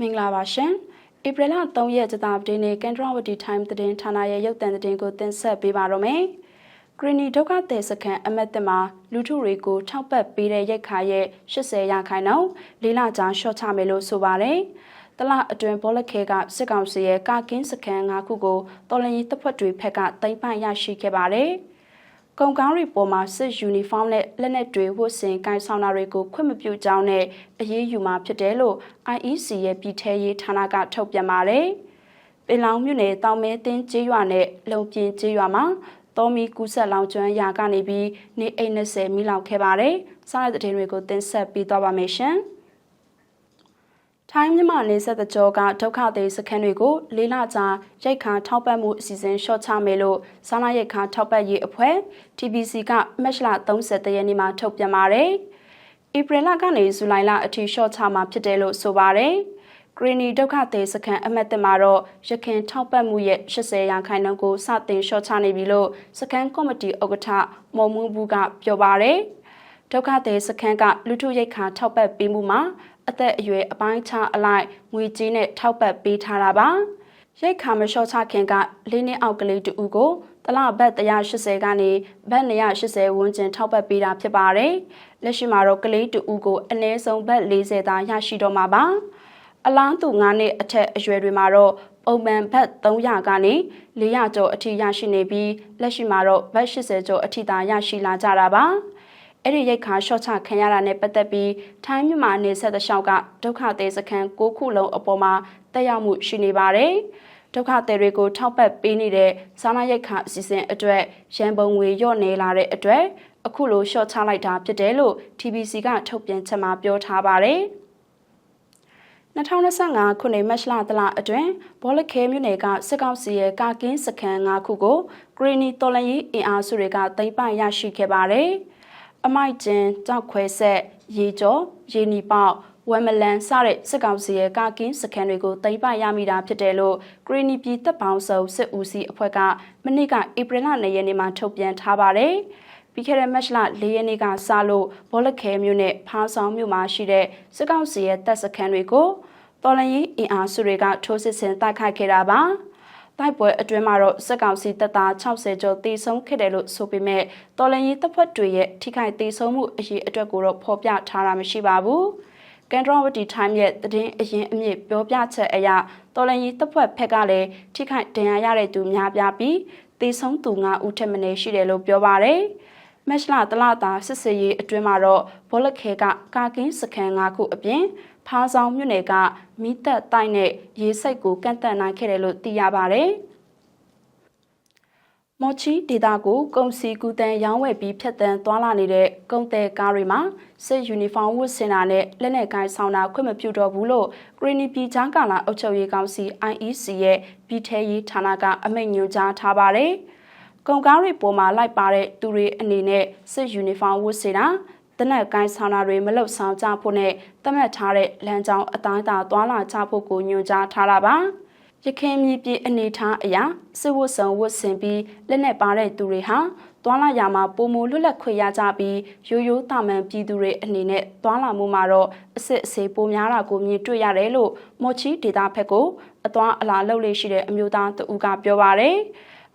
မင်္ဂလာပါရှင်ဧပြီလ3ရက်ကြာသပတေးနေ့ကန်ထရဝတီ time သတင်းဌာနရဲ့ရုပ်သံသတင်းကိုတင်ဆက်ပေးပါရမယ်ဂရီနီဒုက္ခသည်စခန်းအမတ်တမှာလူထုတွေကိုထောက်ပတ်ပေးတဲ့ရိုက်ခါရဲ့80ရာခိုင်နှုန်းလေးလကြာရှော့ချမယ်လို့ဆိုပါတယ်တလအတွင်ဘောလခဲကစစ်ကောင်စီရဲ့ကာကင်းစခန်း၅ခုကိုတော်လန်ရေးတပ်ဖွဲ့တွေဖက်ကတိမ့်ပိုင်ရရှိခဲ့ပါတယ်။ ကုန်ကားတွေပေါ်မှာစစ်ယူနီဖောင်းနဲ့လက်နက်တွေဝတ်ဆင်ကိုင်ဆောင်တာတွေကိုခွင့်မပြုကြောင်းနဲ့အရေးယူမှာဖြစ်တယ်လို့ IEC ရဲ့ပြည်ထရေးဌာနကထုတ်ပြန်ပါတယ်။ပင်လောင်မြို့နယ်တောင်မဲတင်းကျေးရွာနဲ့လုံပြင်းကျေးရွာမှာတော်မီကူးဆက်လောင်ကျွမ်းရာကနေပြီးနေအိမ်20မိလောက်ခဲ့ပါတယ်။စားတဲ့တဲ့တွေကိုတင်ဆက်ပြီးတော့ပါမယ်ရှင်။ ထိုင်းမြန်မာနေဆက်တကြောကဒုက္ခသည်စခန်းတွေကိုလေးလကြာရိတ်ခါထောက်ပံ့မှုအစီအစဉ်လျှော့ချမယ်လို့စားနပ်ရိတ်ခါထောက်ပံ့ရေးအဖွဲ့ TBC ကမက်လ30ရက်နေ့မှာထုတ်ပြန်ပါတယ်။ဧပြီလကနေဇူလိုင်လအထိလျှော့ချမှာဖြစ်တယ်လို့ဆိုပါတယ်။ဂရီနီဒုက္ခသည်စခန်းအမတ်တမှာတော့ရခင်ထောက်ပံ့မှုရဲ့80ရာခိုင်နှုန်းကိုစတင်လျှော့ချနေပြီလို့စခန်းကော်မတီဥက္ကဋ္ဌမော်မူဘူးကပြောပါတယ်။ဒုက္ခသည်စခန်းကလူထုရိတ်ခါထောက်ပံ့ပေးမှုမှာ အသက်အရွယ်အပိုင်းခြားအလိုက်ငွေကြေးနဲ့ထောက်ပံ့ပေးထားတာပါရိတ်ခါမလျှော့ချခင်ကလေးနှစ်အောက်ကလေးတူကိုတလဘတ်180ကနေဘတ်280ဝန်းကျင်ထောက်ပံ့ပေးတာဖြစ်ပါတယ်လက်ရှိမှာတော့ကလေးတူကိုအနည်းဆုံးဘတ်40သာရရှိတော့မှာပါအလားတူ9နှစ်အထက်အရွယ်တွေမှာတော့ပုံမှန်ဘတ်300ကနေ400ကျော်အထိရရှိနေပြီးလက်ရှိမှာတော့ဘတ်80ကျော်အထိသာရရှိလာကြတာပါ။ အဲ့ဒီရိတ်ခါရှော့ချခံရတာနဲ့ပတ်သက်ပြီးထိုင်းမြန်မာနေဆက်တဲ့ရှောက်ကဒုက္ခသည်စခန်း၉ခုလုံးအပေါ်မှာတက်ရောက်မှုရှိနေပါတယ်။ဒုက္ခသည်တွေကိုထောက်ပံ့ပေးနေတဲ့စားနပ်ရိက္ခာအစီအစဉ်အတွက်ရန်ပုံငွေလျော့နေလာတဲ့အတွက်အခုလိုရှော့ချလိုက်တာဖြစ်တယ်လို့ TBC ကထုတ်ပြန်ချက်မှာပြောထားပါတယ်။2025ခုနှစ်မတ်လတလအတွင်းဘောလခဲမြို့နယ်ကစစ်ကောင်စီရဲ့ကာကင်းစခန်း၅ခုကိုဂရီနီတော်လန်ရေးအင်အားစုတွေကသိမ်းပိုက်ရရှိခဲ့ပါတယ်။ အမိုက်ကျင်းကြောက်ခွဲဆက်ရေကျော်ရေနီပေါက်ဝမ်မလန်စတဲ့စစ်ကောင်စီရဲ့ကာကင်းစခန်းတွေကိုသိမ်းပိုက်ရမိတာဖြစ်တယ်လို့ဂရီနီပြည်တပ်ပေါင်းစုံစစ်ဦးစီးအဖွဲ့ကမနေ့ကဧပြီလ2ရက်နေ့မှာထုတ်ပြန်ထားပါတယ်။ပြီးခဲ့တဲ့မတ်လ၄ရက်နေ့ကစလို့ဘောလခဲမြို့နဲ့ဖားဆောင်မြို့မှာရှိတဲ့စစ်ကောင်စီရဲ့တပ်စခန်းတွေကိုတော်လန်ရေးအင်အားစုတွေကထိုးစစ်ဆင်တိုက်ခိုက်ခဲ့တာပါ။ တိုက်ပွဲအတွင်းမှာတော့စစ်ကောင်စီတပ်သား60ကျော်တေဆုံးခဲ့တယ်လို့ဆိုပေမဲ့တော်လန်ရေးတပ်ဖွဲ့တွေရဲ့ထိခိုက်တေဆုံးမှုအရေးအတွက်ကိုတော့ဖော်ပြထားတာမရှိပါဘူး။ကန်ဒရဝတီ time ရဲ့သတင်းအရင်အမြစ်ပြောပြချက်အရတော်လန်ရေးတပ်ဖွဲ့ဖက်ကလည်းထိခိုက်ဒဏ်ရာရတဲ့သူများပြားပြီးတေဆုံးသူ9ဦးထက်မနည်းရှိတယ်လို့ပြောပါရယ်။မက်လာတလတာစစ်စရေးအတွင်းမှာတော့ဘောလခဲကကာကင်းစခန်း၅ခုအပြင် ဖားဆောင်မြို့နယ်ကမိသက်တိုက်နဲ့ရေစိတ်ကိုကန့်တန့်နိုင်ခဲ့တယ်လို့သိရပါတယ်။မော်ချီဒေတာကိုကုံစီကူတန်ရောင်းဝယ်ပြီးဖြတ်တန်းသွားလာနေတဲ့ကုံတဲ့ကားတွေမှာစစ်ယူနီဖောင်းဝတ်ဆင်တာနဲ့လက်နက်ကိုင်းဆောင်တာခွင့်မပြုတော့ဘူးလို့ဂရီနီပြည်ချားကာလာအုပ်ချုပ်ရေးကောင်စီ IEC ရဲ့ပြည်ထရေးဌာနကအမိန့်ညွှန်ကြားထားပါတယ်။ကုံကားတွေပေါ်မှာလိုက်ပါတဲ့သူတွေအနေနဲ့စစ်ယူနီဖောင်းဝတ်ဆင်တာ တနက်ကိုင်းဆောင်တာတွေမလုပ်ဆောင်ကြဖို့နဲ့သတ်မှတ်ထားတဲ့လမ်းကြောင်းအတိုင်းအတာသွားလာကြဖို့ကိုညွှန်ကြားထားတာပါရခိုင်မြေပြည်အနေထားအရာစစ်ဝတ်ဆောင်ဝတ်ဆင်ပြီးလက်နက်ပါတဲ့သူတွေဟာသွာလာရမှာပုံမလွတ်လပ်ခွင့်ရကြပြီးရိုးရိုးတာမန်ပြည်သူတွေအနေနဲ့သွာလာမှုမှာတော့အစစ်အစေပိုများတာကိုမြင်တွေ့ရတယ်လို့မော်ချီဒေတာဖက်ကိုအသွာအလာလှုပ်လေးရှိတဲ့အမျိုးသားတဦးကပြောပါရယ်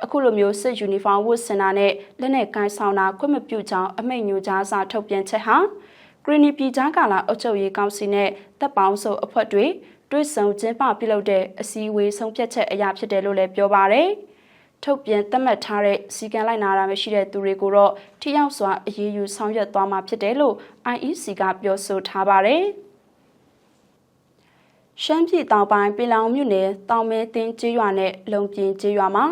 အခုလိုမျိုးစစ်ယူနီဖောင်းဝတ်ဆင်တာနဲ့လက်နက်ကိုင်းဆောင်တာခွင့်မပြုကြောင်းအမိန့်ညွှန်ကြားစာထုတ်ပြန်ချက်ဟာဂရီနီပြည်ကြားကာလာအုပ်ချုပ်ရေးကောင်စီနဲ့တပ်ပေါင်းစုအဖွဲ့တွေတွဲဆုံကျင်းပပြုလုပ်တဲ့အစည်းအဝေးဆုံးဖြတ်ချက်အရာဖြစ်တယ်လို့လည်းပြောပါရယ်ထုတ်ပြန်သတ်မှတ်ထားတဲ့စီကံလိုက်နာတာမရှိတဲ့သူတွေကိုတော့ထိရောက်စွာအရေးယူဆောင်ရွက်သွားမှာဖြစ်တယ်လို့ IEC ကပြောဆိုထားပါတယ်ရှမ်းပြည်တောင်ပိုင်းပင်လောင်မြို့နယ်တောင်မဲတင်းကျေးရွာနဲ့လုံပြင်းကျေးရွာမှာ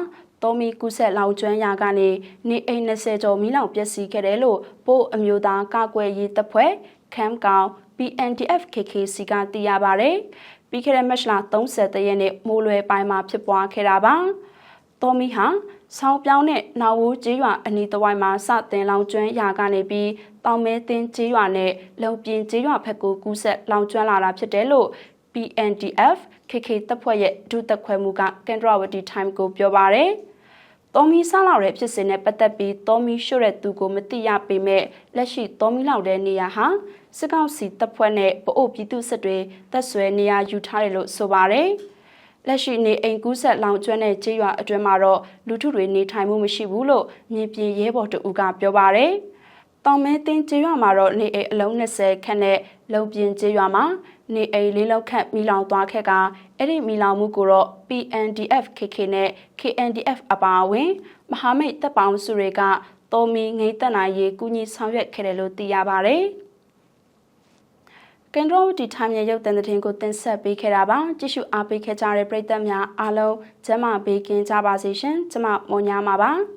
တောမီကူးဆက်လောင်ကျွမ်းရာကနေနေအိမ်20ကျော်မီးလောင်ပျက်စီးခဲ့တယ်လို့ပို့အမျိုးသားကာကွယ်ရေးတပ်ဖွဲ့ခမ်ကောင် PNDF KKC ကသိရပါဗျ။ပြီးခဲ့တဲ့မတ်လ30ရက်နေ့မိုးလွယ်ပိုင်းမှာဖြစ်ပွားခဲ့တာပါ။တောမီဟာဆောင်းပြောင်းနဲ့နောက်ဝူးကျေးရွာအနီးတစ်ဝိုက်မှာစတင်လောင်ကျွမ်းရာကနေပြီးတောင်မဲတင်းကျေးရွာနဲ့လုံပြင်းကျေးရွာဘက်ကိုကူးဆက်လောင်ကျွမ်းလာတာဖြစ်တယ်လို့ PNDF KK တပ်ဖွဲ့ရဲ့ဒုတပ်ခွဲမှုကကန်ဒရဝတီ time ကိုပြောပါရယ်တော်မီဆောင်းလောက်တဲ့ဖြစ်စဉ်နဲ့ပတ်သက်ပြီးတော်မီရှို့တဲ့သူကိုမသိရပေမဲ့လက်ရှိတော်မီလောက်တဲ့နေရာဟာစစ်ကောင်စီတပ်ဖွဲ့နဲ့ပအို့ပြည်သူစစ်တွေတပ်ဆွဲနေရာယူထားတယ်လို့ဆိုပါတယ်။လက်ရှိနေအိမ်ကူးဆက်လောင်ကျွမ်းတဲ့ကြေးရွာအတွင်းမှာတော့လူထုတွေနေထိုင်မှုမရှိဘူးလို့မြေပြင်ရဲဘော်တူကပြောပါတယ်။တောင်မဲတင်းကျေးရွာမှာတော့နေအိမ်အလုံး20ခန့်နဲ့လုံပြင်းကျေးရွာမှာ နေအိမ်လေးလောက်ခန့်မိလောင်သွားခဲ့ကအဲ့ဒီမိလောင်မှုကိုတော့ PNDF KK နဲ့ KNDF အပါအဝင်မဟာမိတ်တပ်ပေါင်းစုတွေကတော်မီငိမ့်သက်နိုင်ရေးကူညီဆောင်ရွက်ခဲ့တယ်လို့သိရပါတယ်။ကန်ဒရိုဝတီထိုင်းမြေရုပ်သံသတင်းကိုတင်ဆက်ပေးခဲ့တာပါကြည့်ရှုအားပေးခဲ့ကြတဲ့ပရိသတ်များအားလုံးကျမဘေးကင်းကြပါစေရှင်ကျမမော်ညာပါပါ